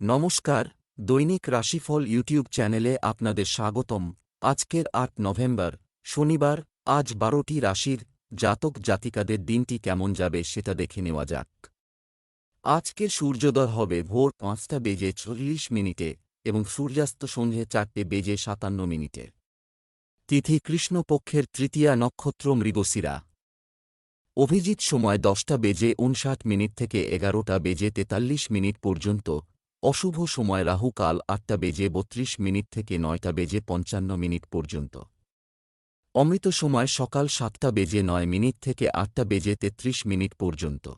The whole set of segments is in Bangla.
নমস্কার, দৈনিক রাশিফল ইউটিউব চ্যানেলে আপনাদের স্বাগতম। আজকের আট নভেম্বর, শনিবার, আজ বারোটি রাশির জাতক জাতিকাদের দিনটি কেমন যাবে সেটা দেখে নেওয়া যাক। আজকের সূর্যোদয় হবে ভোর পাঁচটা বেজে চল্লিশ মিনিটে এবং সূর্যাস্ত সন্ধে চারটে বেজে সাতান্ন মিনিটে। তিথি কৃষ্ণপক্ষের তৃতীয়া নক্ষত্র মৃগশিরা। অভিজিৎ সময় দশটা বেজে উনষাট মিনিট থেকে এগারোটা বেজে তেতাল্লিশ মিনিট পর্যন্ত অশুভ সময় রাহু কাল আটটা বেজে বত্রিশ মিনিট থেকে নয়টা বেজে পঞ্চান্ন মিনিট পর্যন্ত। অমৃত সময় সকাল সাতটা বেজে নয় মিনিট থেকে আটটা বেজে তেত্রিশ মিনিট পর্যন্ত।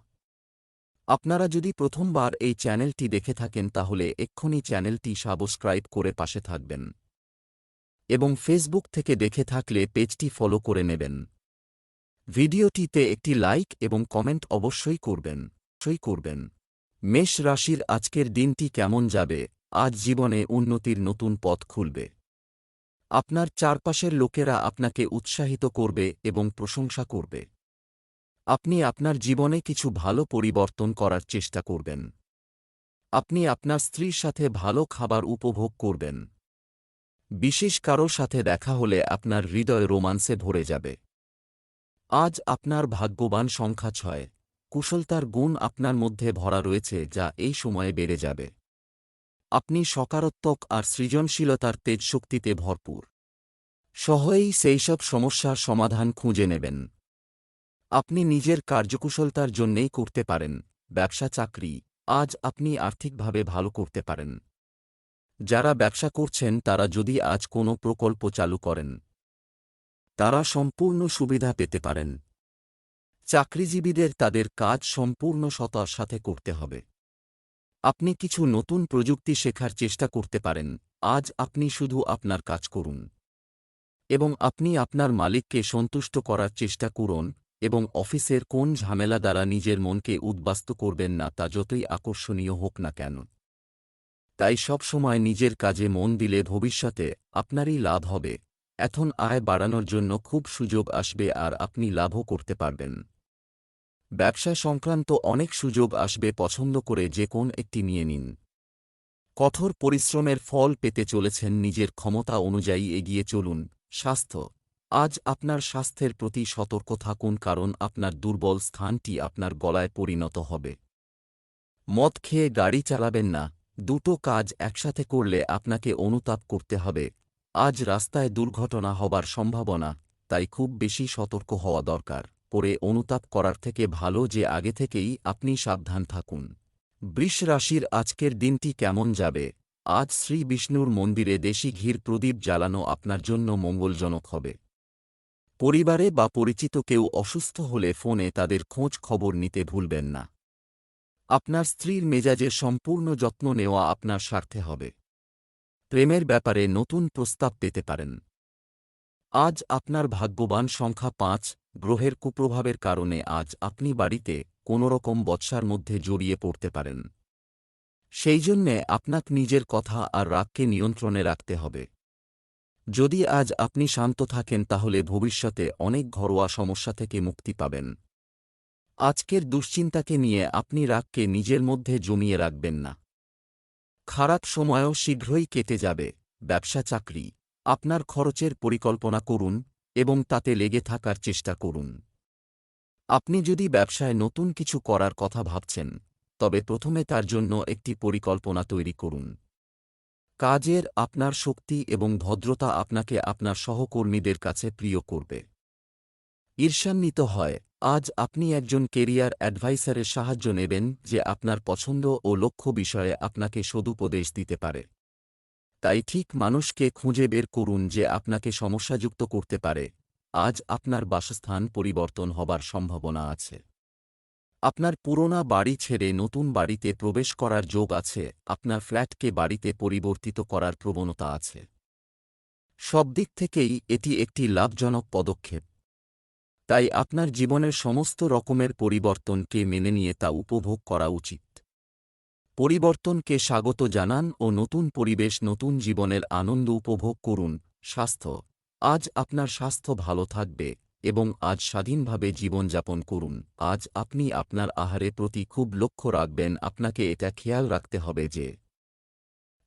আপনারা যদি প্রথমবার এই চ্যানেলটি দেখে থাকেন তাহলে এক্ষুনি চ্যানেলটি সাবস্ক্রাইব করে পাশে থাকবেন। এবং ফেসবুক থেকে দেখে থাকলে পেজটি ফলো করে নেবেন। ভিডিওটিতে একটি লাইক এবং কমেন্ট অবশ্যই করবেন। অবশ্যই করবেন। মেষ রাশির আজকের দিনটি কেমন যাবে? আজ জীবনে উন্নতির নতুন পথ খুলবে। আপনার চারপাশের লোকেরা আপনাকে উৎসাহিত করবে এবং প্রশংসা করবে। আপনি আপনার জীবনে কিছু ভালো পরিবর্তন করার চেষ্টা করবেন। আপনি আপনার স্ত্রীর সাথে ভালো খাবার উপভোগ করবেন। বিশেষ কারও সাথে দেখা হলে আপনার হৃদয় রোমান্সে ভরে যাবে। আজ আপনার ভাগ্যবান সংখ্যা ছয়। কুশলতার গুণ আপনার মধ্যে ভরা রয়েছে যা এই সময়ে বেড়ে যাবে। আপনি সকারাত্মক আর সৃজনশীলতার তেজশক্তিতে ভরপুর। সহজেই সেইসব সমস্যার সমাধান খুঁজে নেবেন। আপনি নিজের কার্যকুশলতার জন্যেই করতে পারেন, ব্যবসা চাকরি, আজ আপনি আর্থিকভাবে ভালো করতে পারেন। যারা ব্যবসা করছেন, তারা যদি আজ কোনো প্রকল্প চালু করেন, তারা সম্পূর্ণ সুবিধা পেতে পারেন। চাকরিজীবীদের তাদের কাজ সম্পূর্ণ সতার সাথে করতে হবে। আপনি কিছু নতুন প্রযুক্তি শেখার চেষ্টা করতে পারেন, আজ আপনি শুধু আপনার কাজ করুন। এবং আপনি আপনার মালিককে সন্তুষ্ট করার চেষ্টা করুন, এবং অফিসের কোন ঝামেলা দ্বারা নিজের মনকে উদ্বাস্ত করবেন না তা যতই আকর্ষণীয় হোক না কেন। তাই সবসময় নিজের কাজে মন দিলে ভবিষ্যতে আপনারই লাভ হবে। এখন আয় বাড়ানোর জন্য খুব সুযোগ আসবে আর আপনি লাভও করতে পারবেন। ব্যবসা সংক্রান্ত অনেক সুযোগ আসবে পছন্দ করে যে কোন একটি নিয়ে নিন। কঠোর পরিশ্রমের ফল পেতে চলেছেন নিজের ক্ষমতা অনুযায়ী এগিয়ে চলুন। স্বাস্থ্য। আজ আপনার স্বাস্থ্যের প্রতি সতর্ক থাকুন কারণ আপনার দুর্বল স্থানটি আপনার গলায় পরিণত হবে। মদ খেয়ে গাড়ি চালাবেন না। দুটো কাজ একসাথে করলে আপনাকে অনুতাপ করতে হবে। আজ রাস্তায় দুর্ঘটনা হবার সম্ভাবনা, তাই খুব বেশি সতর্ক হওয়া দরকার। পরে অনুতাপ করার থেকে ভালো যে আগে থেকেই আপনি সাবধান থাকুন। বৃষ রাশির আজকের দিনটি কেমন যাবে? আজ শ্রী বিষ্ণুর মন্দিরে দেশি ঘির প্রদীপ জ্বালানো আপনার জন্য মঙ্গলজনক হবে। পরিবারে বা পরিচিত কেউ অসুস্থ হলে ফোনে তাদের খোঁজ খবর নিতে ভুলবেন না। আপনার স্ত্রীর মেজাজে সম্পূর্ণ যত্ন নেওয়া আপনার স্বার্থে হবে। প্রেমের ব্যাপারে নতুন প্রস্তাব পেতে পারেন। আজ আপনার ভাগ্যবান সংখ্যা পাঁচ, গ্রহের কুপ্রভাবের কারণে আজ আপনি বাড়িতে কোনোরকম বৎসার মধ্যে জড়িয়ে পড়তে পারেন। সেই জন্যে আপনাক নিজের কথা আর রাগকে নিয়ন্ত্রণে রাখতে হবে। যদি আজ আপনি শান্ত থাকেন তাহলে ভবিষ্যতে অনেক ঘরোয়া সমস্যা থেকে মুক্তি পাবেন। আজকের দুশ্চিন্তাকে নিয়ে আপনি রাগকে নিজের মধ্যে জমিয়ে রাখবেন না। খারাপ সময়ও শীঘ্রই কেটে যাবে, ব্যবসা চাকরি। আপনার খরচের পরিকল্পনা করুন এবং তাতে লেগে থাকার চেষ্টা করুন। আপনি যদি ব্যবসায় নতুন কিছু করার কথা ভাবছেন, তবে প্রথমে তার জন্য একটি পরিকল্পনা তৈরি করুন। কাজের আপনার শক্তি এবং ভদ্রতা আপনাকে আপনার সহকর্মীদের কাছে প্রিয় করবে। ঈর্ষান্বিত হয়, আজ আপনি একজন কেরিয়ার অ্যাডভাইসারের সাহায্য নেবেন যে আপনার পছন্দ ও লক্ষ্য বিষয়ে আপনাকে সদুপদেশ দিতে পারে। তাই ঠিক মানুষকে খুঁজে বের করুন যে আপনাকে সমস্যাযুক্ত করতে পারে। আজ আপনার বাসস্থান পরিবর্তন হবার সম্ভাবনা আছে। আপনার পুরোনা বাড়ি ছেড়ে নতুন বাড়িতে প্রবেশ করার যোগ আছে। আপনার ফ্ল্যাটকে বাড়িতে পরিবর্তিত করার প্রবণতা আছে। সব দিক থেকেই এটি একটি লাভজনক পদক্ষেপ। তাই আপনার জীবনের সমস্ত রকমের পরিবর্তনকে মেনে নিয়ে তা উপভোগ করা উচিত। পরিবর্তনকে স্বাগত জানান ও নতুন পরিবেশ, নতুন জীবনের আনন্দ উপভোগ করুন। স্বাস্থ্য। আজ আপনার স্বাস্থ্য ভালো থাকবে এবং আজ স্বাধীনভাবে জীবনযাপন করুন। আজ আপনি আপনার আহারের প্রতি খুব লক্ষ্য রাখবেন। আপনাকে এটা খেয়াল রাখতে হবে যে,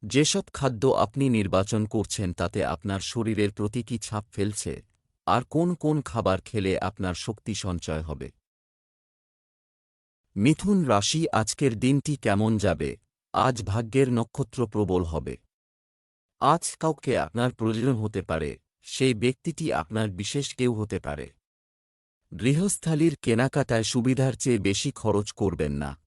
যেসব খাদ্য আপনি নির্বাচন করছেন তাতে আপনার শরীরের প্রতি কি ছাপ ফেলছে? আর কোন কোন খাবার খেলে আপনার শক্তি সঞ্চয় হবে? মিথুন রাশি আজকের দিনটি কেমন যাবে? আজ ভাগ্যের নক্ষত্র প্রবল হবে। আজ কাউকে আপনার প্রয়োজন হতে পারে, সেই ব্যক্তিটি আপনার বিশেষ কেউ হতে পারে। গৃহস্থালির কেনাকাটায় সুবিধার চেয়ে বেশি খরচ করবেন না।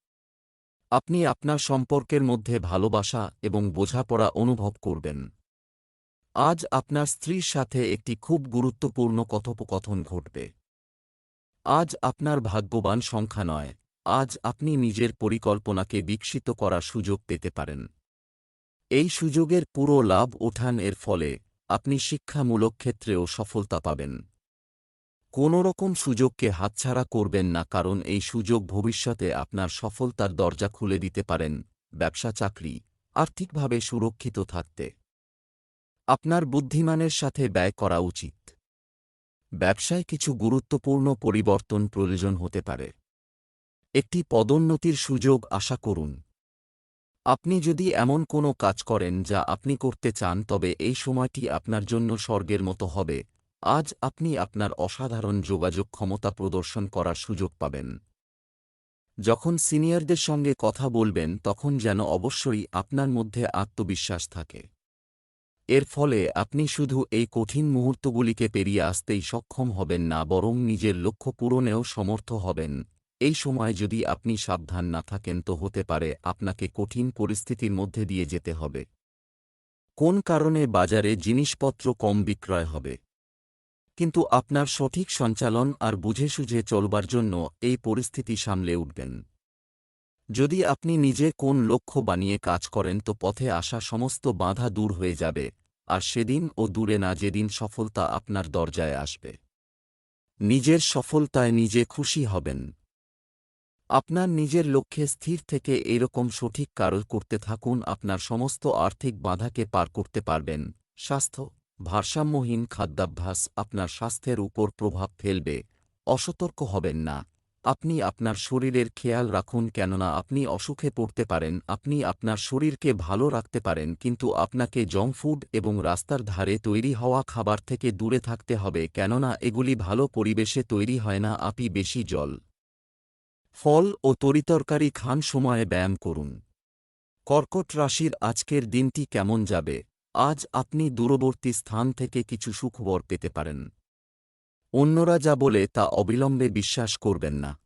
আপনি আপনার সম্পর্কের মধ্যে ভালোবাসা এবং বোঝাপড়া অনুভব করবেন। আজ আপনার স্ত্রীর সাথে একটি খুব গুরুত্বপূর্ণ কথোপকথন ঘটবে। আজ আপনার ভাগ্যবান সংখ্যা নয় আজ আপনি নিজের পরিকল্পনাকে বিকশিত করার সুযোগ পেতে পারেন। এই সুযোগের পুরো লাভ ওঠান এর ফলে আপনি শিক্ষামূলক ক্ষেত্রেও সফলতা পাবেন। কোনো রকম সুযোগকে হাতছাড়া করবেন না কারণ এই সুযোগ ভবিষ্যতে আপনার সফলতার দরজা খুলে দিতে পারেন, ব্যবসা, চাকরি, আর্থিকভাবে সুরক্ষিত থাকতে। আপনার বুদ্ধিমানের সাথে ব্যয় করা উচিত। ব্যবসায় কিছু গুরুত্বপূর্ণ পরিবর্তন প্রয়োজন হতে পারে। একটি পদোন্নতির সুযোগ আশা করুন। আপনি যদি এমন কোনো কাজ করেন যা আপনি করতে চান, তবে এই সময়টি আপনার জন্য স্বর্গের মতো হবে। আজ আপনি আপনার অসাধারণ যোগাযোগ ক্ষমতা প্রদর্শন করার সুযোগ পাবেন। যখন সিনিয়রদের সঙ্গে কথা বলবেন, তখন যেন অবশ্যই আপনার মধ্যে আত্মবিশ্বাস থাকে। এর ফলে আপনি শুধু এই কঠিন মুহূর্তগুলিকে পেরিয়ে আসতেই সক্ষম হবেন না, বরং নিজের লক্ষ্য পূরণেও সমর্থ হবেন। এই সময় যদি আপনি সাবধান না থাকেন তো হতে পারে আপনাকে কঠিন পরিস্থিতির মধ্যে দিয়ে যেতে হবে। কোন কারণে বাজারে জিনিসপত্র কম বিক্রয় হবে? কিন্তু আপনার সঠিক সঞ্চালন আর বুঝে সুঝে চলবার জন্য এই পরিস্থিতি সামলে উঠবেন। যদি আপনি নিজে কোন লক্ষ্য বানিয়ে কাজ করেন তো পথে আসা সমস্ত বাধা দূর হয়ে যাবে, আর সেদিন ও দূরে না যেদিন সফলতা আপনার দরজায় আসবে। নিজের সফলতায় নিজে খুশি হবেন। আপনার নিজের লক্ষ্যে স্থির থেকে এরকম সঠিক কারও করতে থাকুন, আপনার সমস্ত আর্থিক বাধাকে পার করতে পারবেন। স্বাস্থ্য, ভারসাম্যহীন খাদ্যাভ্যাস আপনার স্বাস্থ্যের উপর প্রভাব ফেলবে। অসতর্ক হবেন না। আপনি আপনার শরীরের খেয়াল রাখুন, কেননা আপনি অসুখে পড়তে পারেন, আপনি আপনার শরীরকে ভালো রাখতে পারেন, কিন্তু আপনাকে জঙ্ক ফুড এবং রাস্তার ধারে তৈরি হওয়া খাবার থেকে দূরে থাকতে হবে, কেননা এগুলি ভালো পরিবেশে তৈরি হয় না আপনি বেশি জল। ফল ও তরিতরকারি খান সময়ে ব্যায়াম করুন। কর্কট রাশির আজকের দিনটি কেমন যাবে? আজ আপনি দূরবর্তী স্থান থেকে কিছু সুখবর পেতে পারেন। অন্যরা যা বলে তা অবিলম্বে বিশ্বাস করবেন না।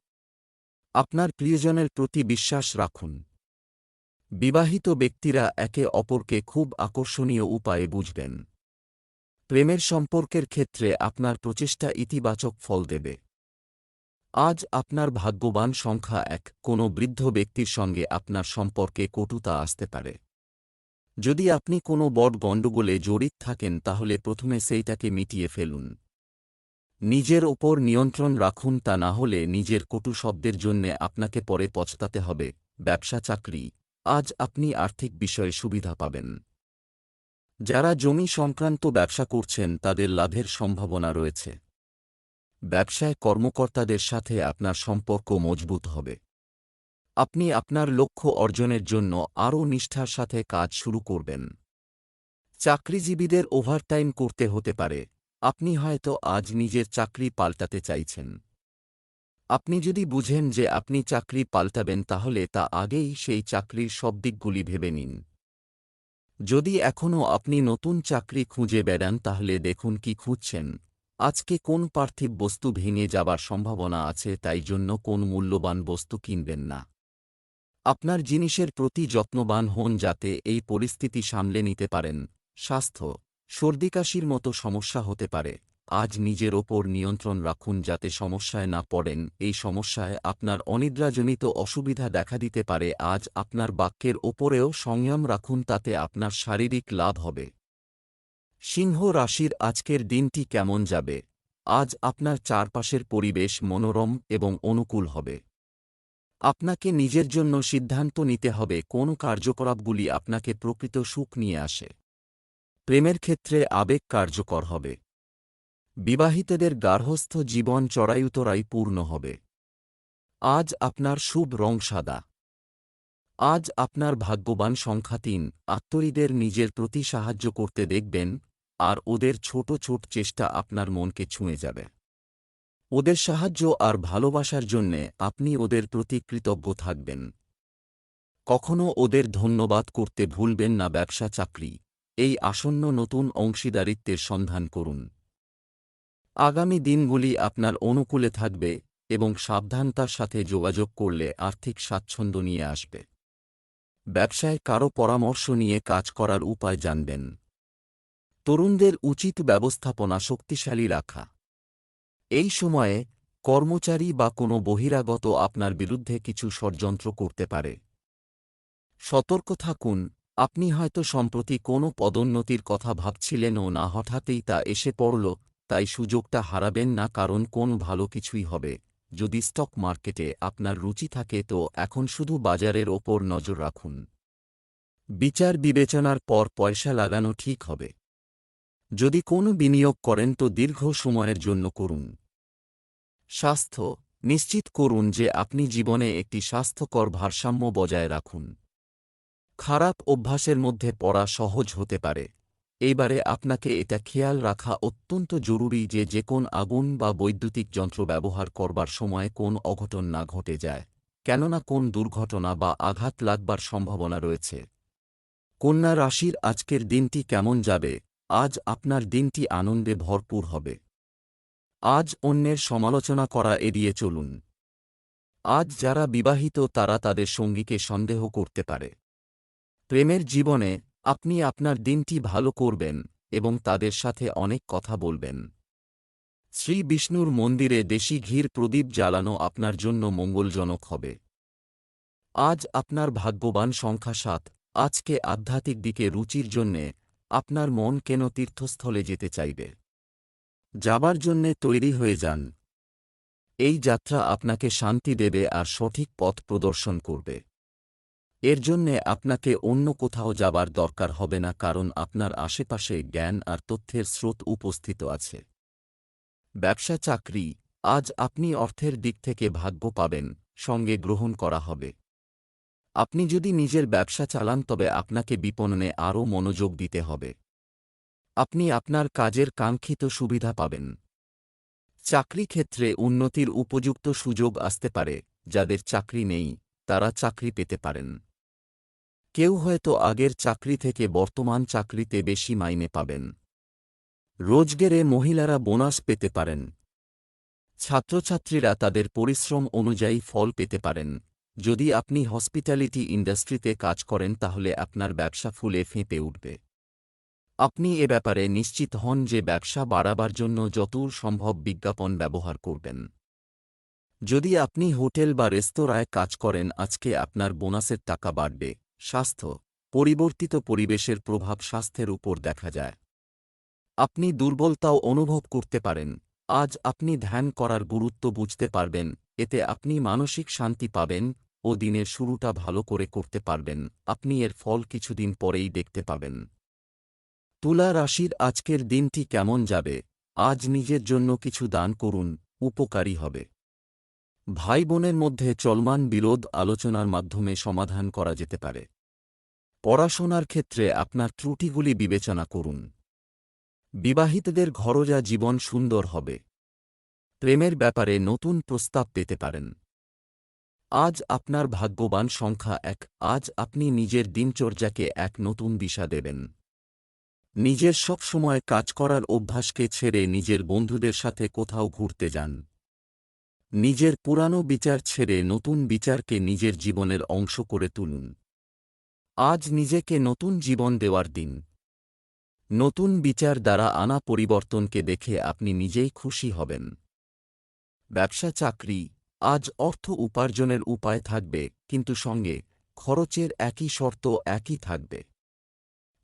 আপনার প্রিয়জনের প্রতি বিশ্বাস রাখুন। বিবাহিত ব্যক্তিরা একে অপরকে খুব আকর্ষণীয় উপায়ে বুঝবেন। প্রেমের সম্পর্কের ক্ষেত্রে আপনার প্রচেষ্টা ইতিবাচক ফল দেবে। আজ আপনার ভাগ্যবান সংখ্যা এক, কোনো বৃদ্ধ ব্যক্তির সঙ্গে আপনার সম্পর্কে কটুতা আসতে পারে। যদি আপনি কোনো বড় গণ্ডগোলে জড়িত থাকেন, তাহলে প্রথমে সেইটাকে মিটিয়ে ফেলুন। নিজের ওপর নিয়ন্ত্রণ রাখুন, তা না হলে নিজের কটু শব্দের জন্যে আপনাকে পরে পচতাতে হবে। ব্যবসা, চাকরি, আজ আপনি আর্থিক বিষয়ে সুবিধা পাবেন। যারা জমি সংক্রান্ত ব্যবসা করছেন, তাদের লাভের সম্ভাবনা রয়েছে। ব্যবসায় কর্মকর্তাদের সাথে আপনার সম্পর্ক মজবুত হবে। আপনি আপনার লক্ষ্য অর্জনের জন্য আরও নিষ্ঠার সাথে কাজ শুরু করবেন। চাকরিজীবীদের ওভারটাইম করতে হতে পারে। আপনি হয়তো আজ নিজের চাকরি পাল্টাতে চাইছেন। আপনি যদি বুঝেন যে আপনি চাকরি পাল্টাবেন তাহলে তা আগেই সেই চাকরির সব দিকগুলি ভেবে নিন। যদি এখনও আপনি নতুন চাকরি খুঁজে বেড়ান তাহলে দেখুন কি খুঁজছেন। আজকে কোন পার্থিব বস্তু ভেঙে যাবার সম্ভাবনা আছে তাই জন্য কোন মূল্যবান বস্তু কিনবেন না? আপনার জিনিসের প্রতি যত্নবান হন যাতে এই পরিস্থিতি সামলে নিতে পারেন। স্বাস্থ্য সর্দিকাশির মতো সমস্যা হতে পারে। আজ নিজের ওপর নিয়ন্ত্রণ রাখুন যাতে সমস্যায় না পড়েন। এই সমস্যায় আপনার অনিদ্রাজনিত অসুবিধা দেখা দিতে পারে। আজ আপনার বাক্যের ওপরেও সংযম রাখুন তাতে আপনার শারীরিক লাভ হবে। সিংহ রাশির আজকের দিনটি কেমন যাবে? আজ আপনার চারপাশের পরিবেশ মনোরম এবং অনুকূল হবে। আপনাকে নিজের জন্য সিদ্ধান্ত নিতে হবে কোন কার্যকলাপগুলি আপনাকে প্রকৃত সুখ নিয়ে আসে। প্রেমের ক্ষেত্রে আবেগ কার্যকর হবে। বিবাহিতদের গার্হস্থ জীবন চড়াইউতরাই পূর্ণ হবে। আজ আপনার শুভ রং সাদা। আজ আপনার ভাগ্যবান সংখ্যা তিন। আত্মীয়দের নিজের প্রতি সাহায্য করতে দেখবেন আর ওদের ছোট ছোট চেষ্টা আপনার মনকে ছুঁয়ে যাবে। ওদের সাহায্য আর ভালোবাসার জন্যে আপনি ওদের প্রতি কৃতজ্ঞ থাকবেন। কখনো ওদের ধন্যবাদ করতে ভুলবেন না ব্যবসা চাকরি। এই আসন্ন নতুন অংশীদারিত্বের সন্ধান করুন। আগামী দিনগুলি আপনার অনুকূলে থাকবে এবং সাবধানতার সাথে যোগাযোগ করলে আর্থিক স্বাচ্ছন্দ্য নিয়ে আসবে। ব্যবসায় কারও পরামর্শ নিয়ে কাজ করার উপায় জানবেন। তরুণদের উচিত ব্যবস্থাপনা শক্তিশালী রাখা। এই সময়ে কর্মচারী বা কোনো বহিরাগত আপনার বিরুদ্ধে কিছু ষড়যন্ত্র করতে পারে। সতর্ক থাকুন, আপনি হয়তো সম্প্রতি কোনো পদোন্নতির কথা ভাবছিলেনও না, হঠাৎই তা এসে পড়ল, তাই সুযোগটা হারাবেন না, কারণ কোন ভালো কিছুই হবে। যদি স্টক মার্কেটে আপনার রুচি থাকে তো এখন শুধু বাজারের ওপর নজর রাখুন। বিচার বিবেচনার পর পয়সা লাগানো ঠিক হবে। যদি কোনো বিনিয়োগ করেন তো দীর্ঘ সময়ের জন্য করুন। স্বাস্থ্য, নিশ্চিত করুন যে আপনি জীবনে একটি স্বাস্থ্যকর ভারসাম্য বজায় রাখুন। খারাপ অভ্যাসের মধ্যে পড়া সহজ হতে পারে। এইবারে আপনাকে এটা খেয়াল রাখা অত্যন্ত জরুরি যে যে কোন আগুন বা বৈদ্যুতিক যন্ত্র ব্যবহার করবার সময় কোন অঘটন না ঘটে যায়, কেননা কোন দুর্ঘটনা বা আঘাত লাগবার সম্ভাবনা রয়েছে। কন্যা রাশির আজকের দিনটি কেমন যাবে? আজ আপনার দিনটি আনন্দে ভরপুর হবে। আজ অন্যের সমালোচনা করা এড়িয়ে চলুন। আজ যারা বিবাহিত, তারা তাদের সঙ্গীকে সন্দেহ করতে পারে। প্রেমের জীবনে আপনি আপনার দিনটি ভালো করবেন এবং তাদের সাথে অনেক কথা বলবেন। শ্রী বিষ্ণুর মন্দিরে দেশি ঘির প্রদীপ জ্বালানো আপনার জন্য মঙ্গলজনক হবে। আজ আপনার ভাগ্যবান সংখ্যা সাত। আজকে আধ্যাত্মিক দিকে রুচির জন্যে আপনার মন কেন তীর্থস্থলে যেতে চাইবে? যাবার জন্যে তৈরি হয়ে যান। এই যাত্রা আপনাকে শান্তি দেবে আর সঠিক পথ প্রদর্শন করবে। এর জন্যে আপনাকে অন্য কোথাও যাবার দরকার হবে না কারণ আপনার আশেপাশে জ্ঞান আর তথ্যের স্রোত উপস্থিত আছে। ব্যবসা চাকরি, আজ আপনি অর্থের দিক থেকে ভাগ্য পাবেন, সঙ্গে গ্রহণ করা হবে। আপনি যদি নিজের ব্যবসা চালান, তবে আপনাকে বিপণনে আরও মনোযোগ দিতে হবে। আপনি আপনার কাজের কাঙ্ক্ষিত সুবিধা পাবেন। চাকরি ক্ষেত্রে উন্নতির উপযুক্ত সুযোগ আসতে পারে, যাদের চাকরি নেই, তারা চাকরি পেতে পারেন। কেউ হয়তো আগের চাকরি থেকে বর্তমান চাকরিতে বেশি মাইনে পাবেন। রোজগেরে মহিলারা বোনাস পেতে পারেন। ছাত্রছাত্রীরা তাদের পরিশ্রম অনুযায়ী ফল পেতে পারেন। যদি আপনি হসপিটালিটি ইন্ডাস্ট্রিতে কাজ করেন, তাহলে আপনার ব্যবসা ফুলে ফেঁপে উঠবে। আপনি এ ব্যাপারে নিশ্চিত হন যে ব্যবসা বাড়াবার জন্য যতদূর সম্ভব বিজ্ঞাপন ব্যবহার করবেন। যদি আপনি হোটেল বা রেস্তোরাঁয় কাজ করেন, আজকে আপনার বোনাসের টাকা বাড়বে। স্বাস্থ্য, পরিবর্তিত পরিবেশের প্রভাব স্বাস্থ্যের উপর দেখা যায়। আপনি দুর্বলতাও অনুভব করতে পারেন। আজ আপনি ধ্যান করার গুরুত্ব বুঝতে পারবেন, এতে আপনি মানসিক শান্তি পাবেন ও দিনের শুরুটা ভালো করে করতে পারবেন। আপনি এর ফল কিছুদিন পরেই দেখতে পাবেন। তুলা রাশির আজকের দিনটি কেমন যাবে? আজ নিজের জন্য কিছু দান করুন, উপকারী হবে। ভাই বোনের মধ্যে চলমান বিরোধ আলোচনার মাধ্যমে সমাধান করা যেতে পারে। পড়াশোনার ক্ষেত্রে আপনার ত্রুটিগুলি বিবেচনা করুন। বিবাহিতদের ঘরোজা জীবন সুন্দর হবে। প্রেমের ব্যাপারে নতুন প্রস্তাব পেতে পারেন। আজ আপনার ভাগ্যবান সংখ্যা এক, আজ আপনি নিজের দিনচর্যাকে এক নতুন দিশা দেবেন। নিজের সব সময় কাজ করার অভ্যাসকে ছেড়ে নিজের বন্ধুদের সাথে কোথাও ঘুরতে যান। নিজের পুরানো বিচার ছেড়ে নতুন বিচারকে নিজের জীবনের অংশ করে তুলুন। আজ নিজেকে নতুন জীবন দেওয়ার দিন। নতুন বিচার দ্বারা আনা পরিবর্তনকে দেখে আপনি নিজেই খুশি হবেন। ব্যবসা চাকরি আজ অর্থ উপার্জনের উপায় থাকবে, কিন্তু সঙ্গে খরচের একই শর্ত একই থাকবে।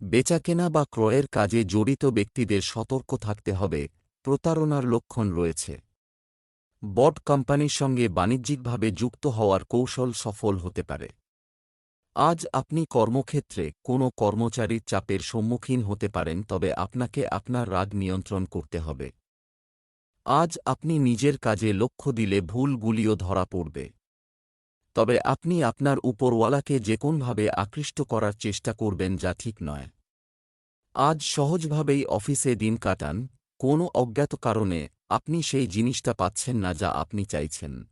বেচাকেনা বা ক্রয়ের কাজে জড়িত ব্যক্তিদের সতর্ক থাকতে হবে, প্রতারণার লক্ষণ রয়েছে। বড কোম্পানির সঙ্গে বাণিজ্যিকভাবে যুক্ত হওয়ার কৌশল সফল হতে পারে। আজ আপনি কর্মক্ষেত্রে কোনো কর্মচারীর চাপের সম্মুখীন হতে পারেন, তবে আপনাকে আপনার রাগ নিয়ন্ত্রণ করতে হবে। আজ আপনি নিজের কাজে লক্ষ্য দিলে ভুলগুলিও ধরা পড়বে। তবে আপনি আপনার উপরওয়ালাকে যে কোনভাবে আকৃষ্ট করার চেষ্টা করবেন যা ঠিক নয়। আজ সহজভাবেই অফিসে দিন কাটান, কোনো অজ্ঞাত কারণে আপনি সেই জিনিসটা পাচ্ছেন না যা আপনি চাইছেন।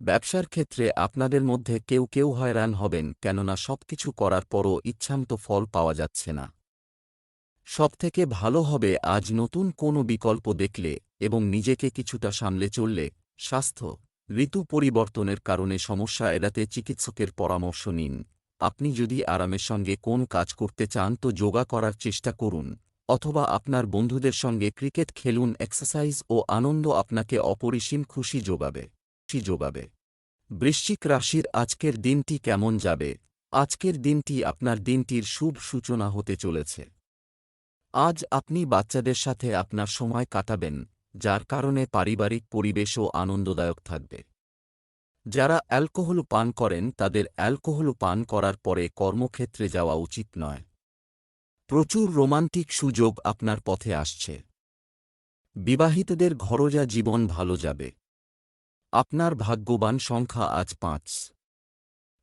ব্যবসার ক্ষেত্রে আপনাদের মধ্যে কেউ কেউ হয়রান হবেন, কেননা সবকিছু করার পরও ইচ্ছান্ত ফল পাওয়া যাচ্ছে না। সবথেকে ভালো হবে আজ নতুন কোনো বিকল্প দেখলে এবং নিজেকে কিছুটা সামলে চললে, স্বাস্থ্য, ঋতু পরিবর্তনের কারণে সমস্যা এড়াতে চিকিৎসকের পরামর্শ নিন। আপনি যদি আরামের সঙ্গে কোন কাজ করতে চান তো যোগা করার চেষ্টা করুন, অথবা আপনার বন্ধুদের সঙ্গে ক্রিকেট খেলুন, এক্সারসাইজ ও আনন্দ আপনাকে অপরিসীম খুশি যোগাবে। খুশি যোগাবে। বৃশ্চিক রাশির আজকের দিনটি কেমন যাবে? আজকের দিনটি আপনার দিনটির শুভ সূচনা হতে চলেছে। আজ আপনি বাচ্চাদের সাথে আপনার সময় কাটাবেন। যার কারণে পারিবারিক পরিবেশও আনন্দদায়ক থাকবে। যারা অ্যালকোহল পান করেন, তাদের অ্যালকোহল পান করার পরে কর্মক্ষেত্রে যাওয়া উচিত নয়। প্রচুর রোমান্টিক সুযোগ আপনার পথে আসছে। বিবাহিতদের ঘরোজা জীবন ভালো যাবে। আপনার ভাগ্যবান সংখ্যা আজ পাঁচ।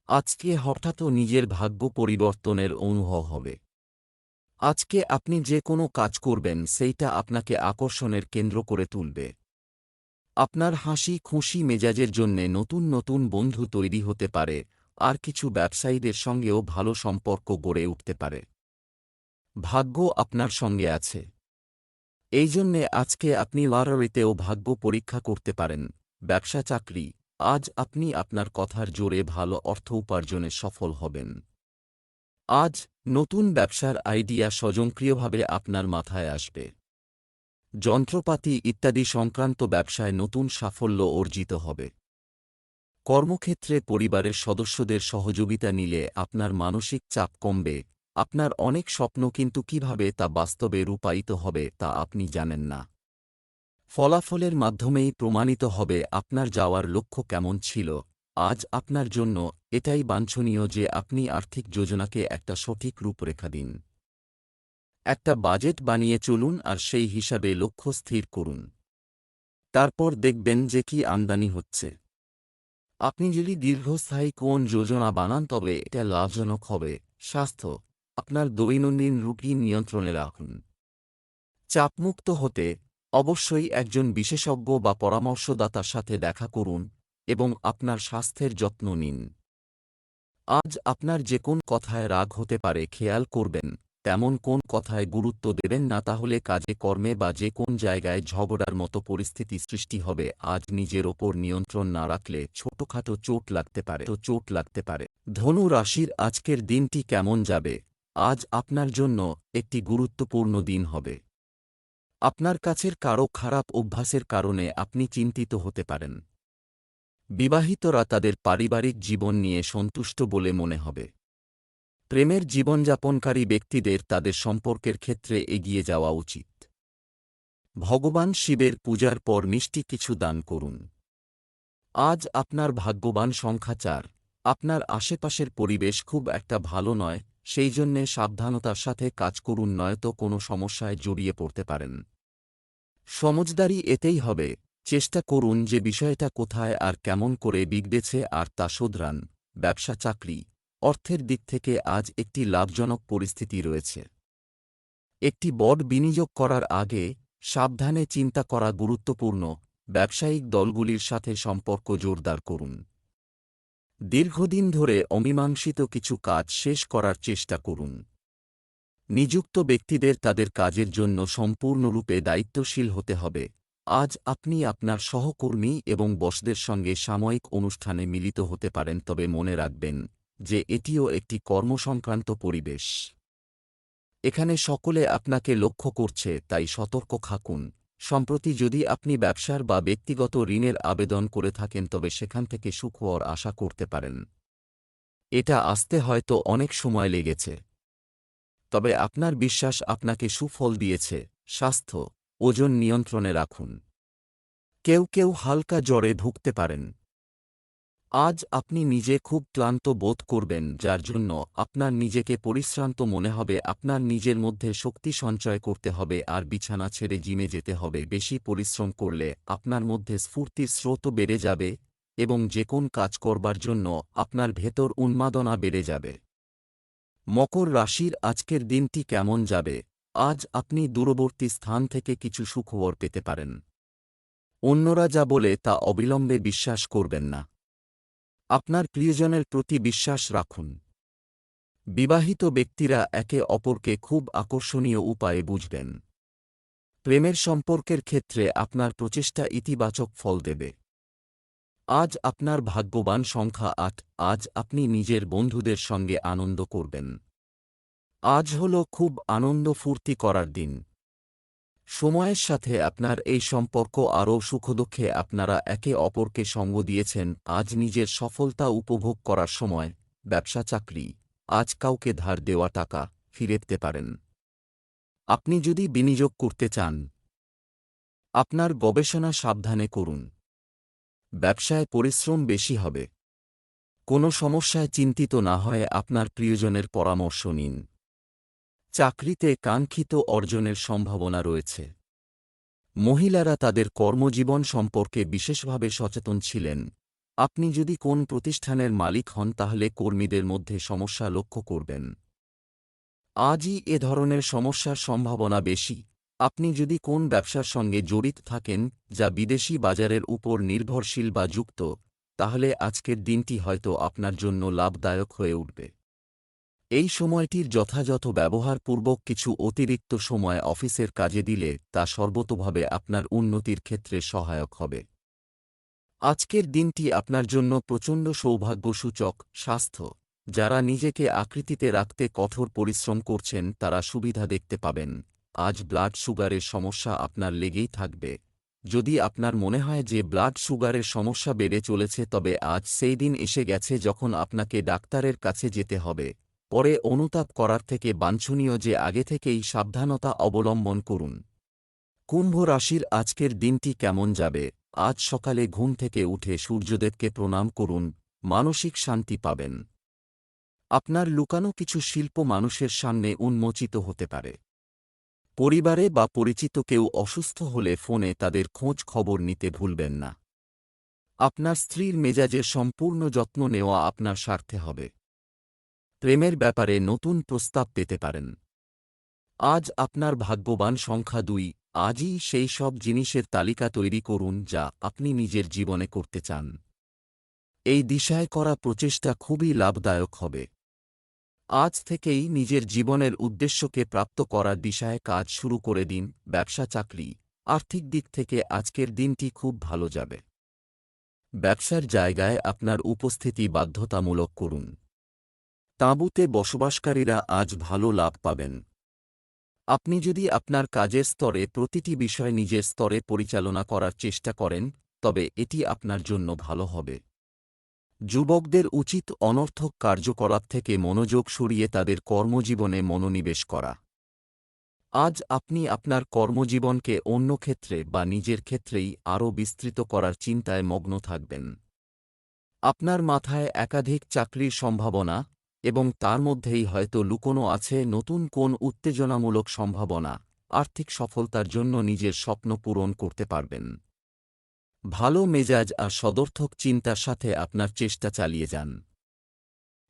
আজকে হঠাৎ নিজের ভাগ্য পরিবর্তনের অনুভব হবে। আজকে আপনি যে কোনো কাজ করবেন, সেইটা আপনাকে আকর্ষণের কেন্দ্র করে তুলবে। আপনার হাসি, খুশি মেজাজের জন্যে নতুন নতুন বন্ধু তৈরি হতে পারে, আর কিছু ব্যবসায়ীদের সঙ্গেও ভালো সম্পর্ক গড়ে উঠতে পারে। ভাগ্য আপনার সঙ্গে আছে। এই জন্যে আজকে আপনি লটারিতেও ভাগ্য পরীক্ষা করতে পারেন। ব্যবসা চাকরি, আজ আপনি আপনার কথার জোরে ভালো অর্থ উপার্জনে সফল হবেন। আজ নতুন ব্যবসার আইডিয়া স্বয়ংক্রিয়ভাবে আপনার মাথায় আসবে। যন্ত্রপাতি ইত্যাদি সংক্রান্ত ব্যবসায় নতুন সাফল্য অর্জিত হবে। কর্মক্ষেত্রে পরিবারের সদস্যদের সহযোগিতা নিলে আপনার মানসিক চাপ কমবে। আপনার অনেক স্বপ্ন কিন্তু কীভাবে তা বাস্তবে রূপায়িত হবে তা আপনি জানেন না। ফলাফলের মাধ্যমেই প্রমাণিত হবে আপনার যাওয়ার লক্ষ্য কেমন ছিল। আজ আপনার জন্য এটাই বাঞ্ছনীয় যে আপনি আর্থিক যোজনাকে একটা সঠিক রূপরেখা দিন। একটা বাজেট বানিয়ে চলুন আর সেই হিসাবে লক্ষ্য স্থির করুন। তারপর দেখবেন যে কি আমদানি হচ্ছে। আপনি যদি দীর্ঘস্থায়ী কোন যোজনা বানান তবে এটা লাভজনক হবে। স্বাস্থ্য, আপনার দৈনন্দিন রুটিন নিয়ন্ত্রণে রাখুন। চাপমুক্ত হতে অবশ্যই একজন বিশেষজ্ঞ বা পরামর্শদাতার সাথে দেখা করুন। এবং আপনার স্বাস্থ্যের যত্ন নিন। আজ আপনার যে কোন কথায় রাগ হতে পারে খেয়াল করবেন, তেমন কোন কথায় গুরুত্ব দেবেন না তাহলে কাজে, কর্মে বা যে কোন জায়গায় ঝগড়ার মতো পরিস্থিতি সৃষ্টি হবে, আজ নিজের ওপর নিয়ন্ত্রণ না রাখলে ছোটখাটো চোট লাগতে পারে। তো চোট লাগতে পারে। ধনু রাশির আজকের দিনটি কেমন যাবে? আজ আপনার জন্য একটি গুরুত্বপূর্ণ দিন হবে। আপনার কাছের কারও খারাপ অভ্যাসের কারণে আপনি চিন্তিত হতে পারেন। বিবাহিতরা তাদের পারিবারিক জীবন নিয়ে সন্তুষ্ট বলে মনে হবে। প্রেমের জীবনযাপনকারী ব্যক্তিদের তাদের সম্পর্কের ক্ষেত্রে এগিয়ে যাওয়া উচিত। ভগবান শিবের পূজার পর মিষ্টি কিছু দান করুন। আজ আপনার ভাগ্যবান সংখ্যা চার। আপনার আশেপাশের পরিবেশ খুব একটা ভালো নয়, সেই জন্যে সাবধানতার সাথে কাজ করুন নয়তো কোনো সমস্যায় জড়িয়ে পড়তে পারেন। সমজদারি এতেই হবে। চেষ্টা করুন যে বিষয়টা কোথায় আর কেমন করে বিগড়েছে আর তা শোধরান। ব্যবসা চাকরি। অর্থের দিক থেকে আজ একটি লাভজনক পরিস্থিতি রয়েছে। একটি বড বিনিয়োগ করার আগে সাবধানে চিন্তা করা গুরুত্বপূর্ণ। ব্যবসায়িক দলগুলির সাথে সম্পর্ক জোরদার করুন। দীর্ঘদিন ধরে অমীমাংসিত কিছু কাজ শেষ করার চেষ্টা করুন। নিযুক্ত ব্যক্তিদের তাদের কাজের জন্য সম্পূর্ণরূপে দায়িত্বশীল হতে হবে। আজ আপনি আপনার সহকর্মী এবং বসদের সঙ্গে সাময়িক অনুষ্ঠানে মিলিত হতে পারেন, তবে মনে রাখবেন যে এটিও একটি কর্মসংক্রান্ত পরিবেশ। এখানে সকলে আপনাকে লক্ষ্য করছে, তাই সতর্ক থাকুন। সম্প্রতি যদি আপনি ব্যবসার বা ব্যক্তিগত ঋণের আবেদন করে থাকেন, তবে সেখান থেকে সুখবর আশা করতে পারেন। এটা আসতে হয়তো অনেক সময় লেগেছে। তবে আপনার বিশ্বাস আপনাকে সুফল দিয়েছে। স্বাস্থ্য ওজন নিয়ন্ত্রণে রাখুন। কেউ কেউ হালকা জ্বরে ভুগতে পারেন। আজ আপনি নিজে খুব ক্লান্ত বোধ করবেন, যার জন্য আপনার নিজেকে পরিশ্রান্ত মনে হবে, আপনার নিজের মধ্যে শক্তি সঞ্চয় করতে হবে, আর বিছানা ছেড়ে জিমে যেতে হবে। বেশি পরিশ্রম করলে আপনার মধ্যে স্ফূর্তির স্রোতও বেড়ে যাবে এবং যে কোন কাজ করবার জন্য আপনার ভেতর উন্মাদনা বেড়ে যাবে। মকর রাশির আজকের দিনটি কেমন যাবে? আজ আপনি দূরবর্তী স্থান থেকে কিছু সুখবর পেতে পারেন। অন্যরা যা বলে তা অবিলম্বে বিশ্বাস করবেন না। আপনার প্রিয়জনের প্রতি বিশ্বাস রাখুন। বিবাহিত ব্যক্তিরা একে অপরকে খুব আকর্ষণীয় উপায়ে বুঝবেন। প্রেমের সম্পর্কের ক্ষেত্রে আপনার প্রচেষ্টা ইতিবাচক ফল দেবে। আজ আপনার ভাগ্যবান সংখ্যা আট, আজ আপনি নিজের বন্ধুদের সঙ্গে আনন্দ করবেন। আজ হল খুব আনন্দ ফুর্তি করার দিন। সময়ের সাথে আপনার এই সম্পর্ক আরও সুখদুঃখে আপনারা একে অপরকে সঙ্গ দিয়েছেন, আজ নিজের সফলতা উপভোগ করার সময়, ব্যবসা চাকরি, আজ কাউকে ধার দেওয়া টাকা ফিরেতে পারেন। আপনি যদি বিনিয়োগ করতে চান, আপনার গবেষণা সাবধানে করুন। ব্যবসায় পরিশ্রম বেশি হবে। কোনো সমস্যায় চিন্তিত না হয়ে আপনার প্রিয়জনের পরামর্শ নিন। চাকরিতে কাঙ্ক্ষিত অর্জনের সম্ভাবনা রয়েছে। মহিলারা তাদের কর্মজীবন সম্পর্কে বিশেষভাবে সচেতন ছিলেন। আপনি যদি কোন প্রতিষ্ঠানের মালিক হন, তাহলে কর্মীদের মধ্যে সমস্যা লক্ষ্য করবেন। আজই এ ধরনের সমস্যার সম্ভাবনা বেশি। আপনি যদি কোন ব্যবসার সঙ্গে জড়িত থাকেন, যা বিদেশি বাজারের উপর নির্ভরশীল বা যুক্ত, তাহলে আজকের দিনটি হয়তো আপনার জন্য লাভদায়ক হয়ে উঠবে। এই সময়টির যথাযথ ব্যবহারপূর্বক কিছু অতিরিক্ত সময় অফিসের কাজে দিলে তা সর্বতোভাবে আপনার উন্নতির ক্ষেত্রে সহায়ক হবে। আজকের দিনটি আপনার জন্য প্রচণ্ড সৌভাগ্যসূচক, স্বাস্থ্য। যারা নিজেকে আকৃতিতে রাখতে কঠোর পরিশ্রম করছেন, তারা সুবিধা দেখতে পাবেন। আজ ব্লাড সুগারের সমস্যা আপনার লেগেই থাকবে। যদি আপনার মনে হয় যে ব্লাড সুগারের সমস্যা বেড়ে চলেছে, তবে আজ সেই দিন এসে গেছে যখন আপনাকে ডাক্তারের কাছে যেতে হবে। পরে অনুতাপ করার থেকে বাঞ্ছনীয় যে আগে থেকেই সাবধানতা অবলম্বন করুন। কুম্ভ রাশির আজকের দিনটি কেমন যাবে? আজ সকালে ঘুম থেকে উঠে সূর্যদেবকে প্রণাম করুন, মানসিক শান্তি পাবেন। আপনার লুকানো কিছু শিল্প মানুষের সামনে উন্মোচিত হতে পারে। পরিবারে বা পরিচিত কেউ অসুস্থ হলে ফোনে তাদের খোঁজ খবর নিতে ভুলবেন না। আপনার স্ত্রীর মেজাজের সম্পূর্ণ যত্ন নেওয়া আপনার স্বার্থে হবে। প্রেমের ব্যাপারে নতুন প্রস্তাব পেতে পারেন। আজ আপনার ভাগ্যবান সংখ্যা দুই, আজই সেই সব জিনিসের তালিকা তৈরি করুন যা আপনি নিজের জীবনে করতে চান। এই দিশায় করা প্রচেষ্টা খুবই লাভদায়ক হবে। আজ থেকেই নিজের জীবনের উদ্দেশ্যকে প্রাপ্ত করার দিশায় কাজ শুরু করে দিন, ব্যবসা, চাকরি, আর্থিক দিক থেকে আজকের দিনটি খুব ভালো যাবে। ব্যবসার জায়গায় আপনার উপস্থিতি বাধ্যতামূলক করুন। তাঁবুতে বসবাসকারীরা আজ ভালো লাভ পাবেন। আপনি যদি আপনার কাজের স্তরে প্রতিটি বিষয় নিজের স্তরে পরিচালনা করার চেষ্টা করেন, তবে এটি আপনার জন্য ভালো হবে। যুবকদের উচিত অনর্থক কার্যকলাপ থেকে মনোযোগ সরিয়ে তাদের কর্মজীবনে মনোনিবেশ করা। আজ আপনি আপনার কর্মজীবনকে অন্য ক্ষেত্রে বা নিজের ক্ষেত্রেই আরও বিস্তৃত করার চিন্তায় মগ্ন থাকবেন। আপনার মাথায় একাধিক চাকরির সম্ভাবনা এবং তার মধ্যেই হয়তো লুকোনো আছে নতুন কোন উত্তেজনামূলক সম্ভাবনা, আর্থিক সফলতার জন্য নিজের স্বপ্ন পূরণ করতে পারবেন। ভালো মেজাজ আর সদর্থক চিন্তার সাথে আপনার চেষ্টা চালিয়ে যান।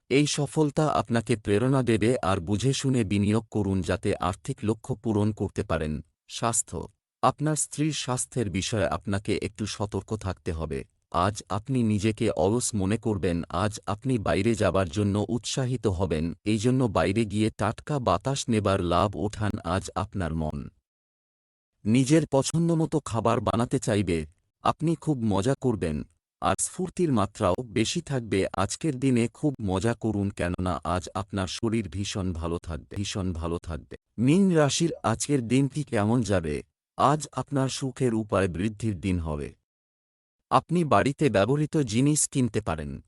এই সফলতা আপনাকে প্রেরণা দেবে আর বুঝে শুনে বিনিয়োগ করুন যাতে আর্থিক লক্ষ্য পূরণ করতে পারেন। স্বাস্থ্য, আপনার স্ত্রীর স্বাস্থ্যের বিষয়ে আপনাকে একটু সতর্ক থাকতে হবে। আজ আপনি নিজেকে অলস মনে করবেন, আজ আপনি বাইরে যাবার জন্য উৎসাহিত হবেন, এই জন্য বাইরে গিয়ে টাটকা বাতাস নেবার লাভ ওঠান, আজ আপনার মন। নিজের পছন্দমতো খাবার বানাতে চাইবে, আপনি খুব মজা করবেন, আর স্ফূর্তির মাত্রাও বেশি থাকবে, আজকের দিনে খুব মজা করুন, কেননা আজ আপনার শরীর ভীষণ ভালো থাকবে, ভীষণ ভালো থাকবে। মীন রাশির আজকের দিনটি কেমন যাবে? আজ আপনার সুখের উপায় বৃদ্ধির দিন হবে। আপনি বাড়িতে ব্যবহৃত জিনিস কিনতে পারেন।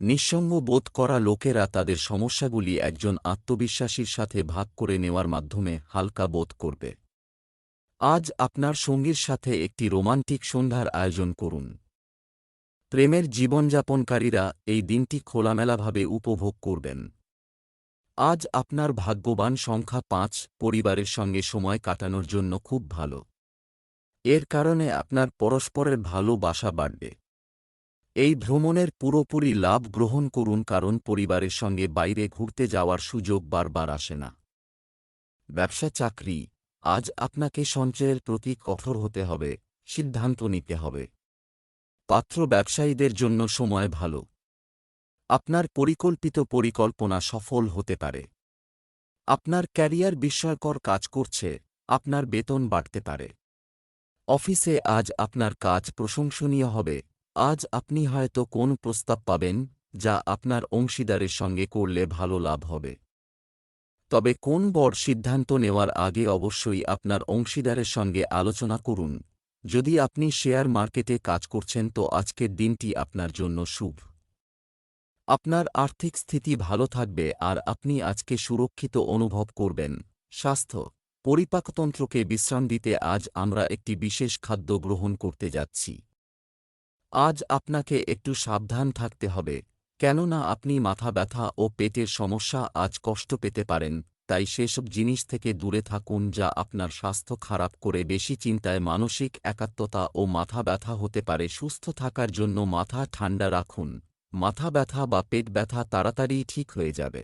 নিঃসঙ্গ বোধ করা লোকেরা তাদের সমস্যাগুলি একজন আত্মবিশ্বাসীর সাথে ভাগ করে নেওয়ার মাধ্যমে হালকা বোধ করবে। আজ আপনার সঙ্গীর সাথে একটি রোমান্টিক সন্ধ্যার আয়োজন করুন। প্রেমের জীবনযাপনকারীরা এই দিনটি খোলামেলাভাবে উপভোগ করবেন। আজ আপনার ভাগ্যবান সংখ্যা পাঁচ, পরিবারের সঙ্গে সময় কাটানোর জন্য খুব ভালো। এর কারণে আপনার পরস্পরের ভালোবাসা বাড়বে। এই ভ্রমণের পুরোপুরি লাভ গ্রহণ করুন কারণ পরিবারের সঙ্গে বাইরে ঘুরতে যাওয়ার সুযোগ বারবার আসে না। ব্যবসা চাকরি, আজ আপনাকে সঞ্চয়ের প্রতি কঠোর হতে হবে, সিদ্ধান্ত নিতে হবে। পাত্র ব্যবসায়ীদের জন্য সময় ভালো। আপনার পরিকল্পিত পরিকল্পনা সফল হতে পারে। আপনার ক্যারিয়ার বিস্ময়কর কাজ করছে, আপনার বেতন বাড়তে পারে। অফিসে আজ আপনার কাজ প্রশংসনীয় হবে। আজ আপনি হয়তো কোন প্রস্তাব পাবেন, যা আপনার অংশীদারের সঙ্গে করলে ভালো লাভ হবে। তবে কোন বড় সিদ্ধান্ত নেওয়ার আগে অবশ্যই আপনার অংশীদারের সঙ্গে আলোচনা করুন। যদি আপনি শেয়ার মার্কেটে কাজ করছেন, তো আজকের দিনটি আপনার জন্য শুভ। আপনার আর্থিক স্থিতি ভালো থাকবে, আর আপনি আজকে সুরক্ষিত অনুভব করবেন। স্বাস্থ্য পরিপাকতন্ত্রকে বিশ্রাম দিতে আজ আমরা একটি বিশেষ খাদ্য গ্রহণ করতে যাচ্ছি। আজ আপনাকে একটু সাবধান থাকতে হবে, কেননা আপনি মাথা ব্যথা ও পেটের সমস্যা আজ কষ্ট পেতে পারেন, তাই সেসব জিনিস থেকে দূরে থাকুন যা আপনার স্বাস্থ্য খারাপ করে বেশি চিন্তায় মানসিক একাত্মতা ও মাথা ব্যথা হতে পারে। সুস্থ থাকার জন্য মাথা ঠান্ডা রাখুন, মাথা ব্যথা বা পেট ব্যথা তাড়াতাড়ি ঠিক হয়ে যাবে।